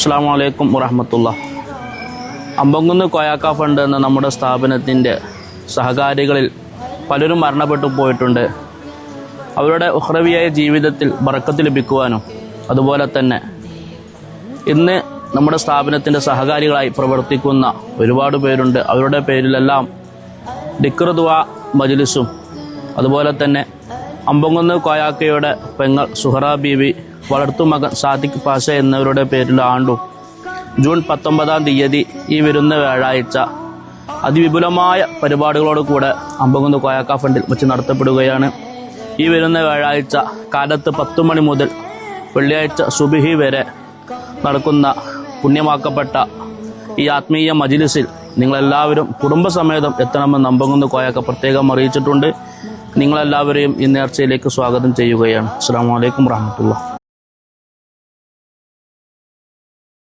അസ്സാം വലൈക്കും വറഹമത്തുള്ള അമ്പങ്കുന്ന് കൊയാക്ക ഫണ്ട് എന്ന നമ്മുടെ സ്ഥാപനത്തിന്റെ സഹകാരികളിൽ പലരും മരണപ്പെട്ടു പോയിട്ടുണ്ട്. അവരുടെ ഉഹ്രവിയായ ജീവിതത്തിൽ ബറക്കത്ത് ലഭിക്കുവാനും അതുപോലെ തന്നെ ഇന്ന് നമ്മുടെ സ്ഥാപനത്തിന്റെ സഹകാരികളായി പ്രവർത്തിക്കുന്ന ഒരുപാട് പേരുണ്ട്. അവരുടെ പേരിലെല്ലാം ഡിക്രദ്വ മജ്ലിസും അതുപോലെ തന്നെ അമ്പങ്കുന്ന് കോയാക്കയുടെ പെങ്ങൾ സുഹറ ബീവി വളർത്തുമകൻ സാദിഖ് പാഷ എന്നിവരുടെ പേരിൽ ആണ്ടും. ജൂൺ പത്തൊമ്പതാം തീയതി ഈ വരുന്ന വ്യാഴാഴ്ച അതിവിപുലമായ പരിപാടികളോട് കൂടെ അമ്പകുന്ന് കോയാക്ക ഫണ്ടിൽ വെച്ച് നടത്തപ്പെടുകയാണ്. ഈ വരുന്ന വ്യാഴാഴ്ച കാലത്ത് പത്തു മണി മുതൽ വെള്ളിയാഴ്ച സുബിഹി വരെ നടക്കുന്ന പുണ്യമാക്കപ്പെട്ട ഈ ആത്മീയ മജിലിസിൽ നിങ്ങളെല്ലാവരും കുടുംബസമേതം എത്തണമെന്ന് അമ്പകുന്ന് കോയാക്ക പ്രത്യേകം അറിയിച്ചിട്ടുണ്ട്. നിങ്ങളെല്ലാവരെയും ഈ നേർച്ചയിലേക്ക് സ്വാഗതം ചെയ്യുകയാണ്. അസ്സാം വലൈക്കും വാഹമത്തുള്ള